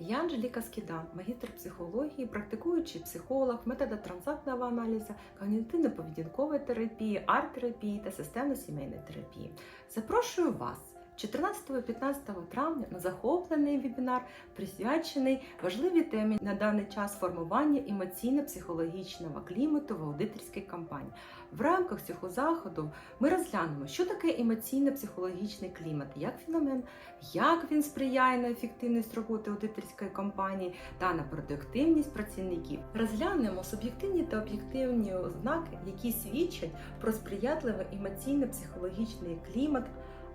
Я Анжеліка Скіда, магістр психології, практикуючий психолог, метода транзактного аналізу, когнітивно-поведінкової терапії, арт-терапії та системно-сімейної терапії. Запрошую вас 14-15 травня на захоплений вебінар, присвячений важливій темі на даний час формування емоційно-психологічного клімату в аудиторській кампанії. В рамках цього заходу ми розглянемо, що таке емоційно-психологічний клімат, як феномен, як він сприяє на ефективність роботи аудиторської компанії та на продуктивність працівників. Розглянемо суб'єктивні та об'єктивні ознаки, які свідчать про сприятливий емоційно-психологічний клімат.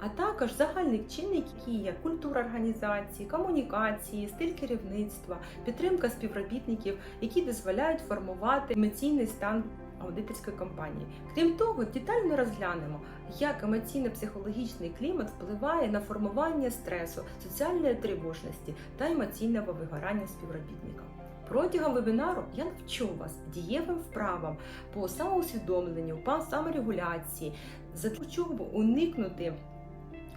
А також загальних чинників, які є культура організації, комунікації, стиль керівництва, підтримка співробітників, які дозволяють формувати емоційний стан аудиторської компанії. Крім того, детально розглянемо, як емоційно-психологічний клімат впливає на формування стресу, соціальної тривожності та емоційного вигорання співробітника. Протягом вебінару я навчу вас дієвим вправам по самоусвідомленню, по саморегуляції, за щоб уникнути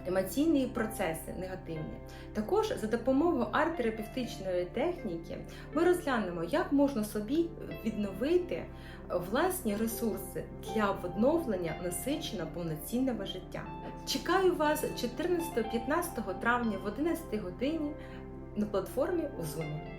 емоційні процеси негативні. Також за допомогою арт-терапевтичної техніки ми розглянемо, як можна собі відновити власні ресурси для відновлення насиченого повноцінного життя. Чекаю вас 14-15 травня в 11 годині на платформі у Zoom.